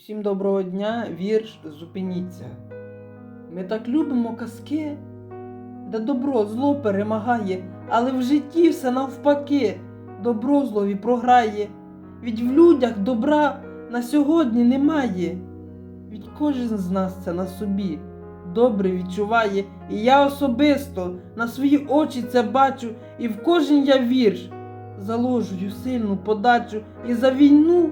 Усім доброго дня, вірш Зупиніться. Ми так любимо казки, де добро зло перемагає, але в житті все навпаки, добро злові програє. Від в людях добра на сьогодні немає. Від кожен з нас це на собі добре відчуває, і я особисто на свої очі це бачу, і в кожен я вірш заложую сильну подачу і за війну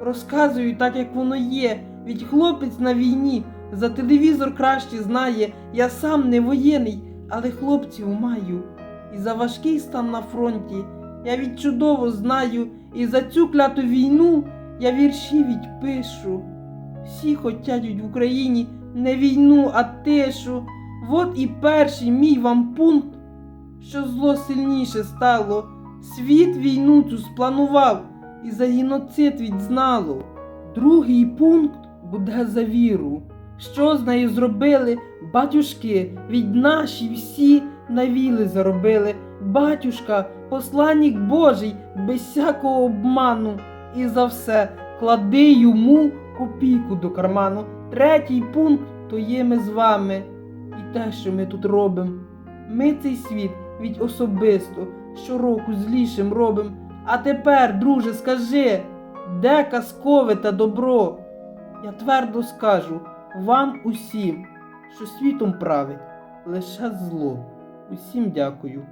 розказую так, як воно є. Від хлопець на війні за телевізор краще знає. Я сам не воєнний, але хлопців маю. І за важкий стан на фронті я від чудово знаю, і за цю кляту війну я вірші відпишу. Всі хотять в Україні не війну, а тишу. Вот і перший мій вам пункт, що зло сильніше стало. Світ війну цю спланував і за геноцид відзнало. Другий пункт буде за віру. Що з нею зробили батюшки, від наші всі навіли заробили. Батюшка, посланник Божий, без всякого обману. І за все клади йому копійку до карману. Третій пункт то є ми з вами. І те, що ми тут робимо. Ми цей світ від особисто щороку злішим робим. А тепер, друже, скажи, де казкове та добро? Я твердо скажу вам усім, що світом править лише зло. Усім дякую.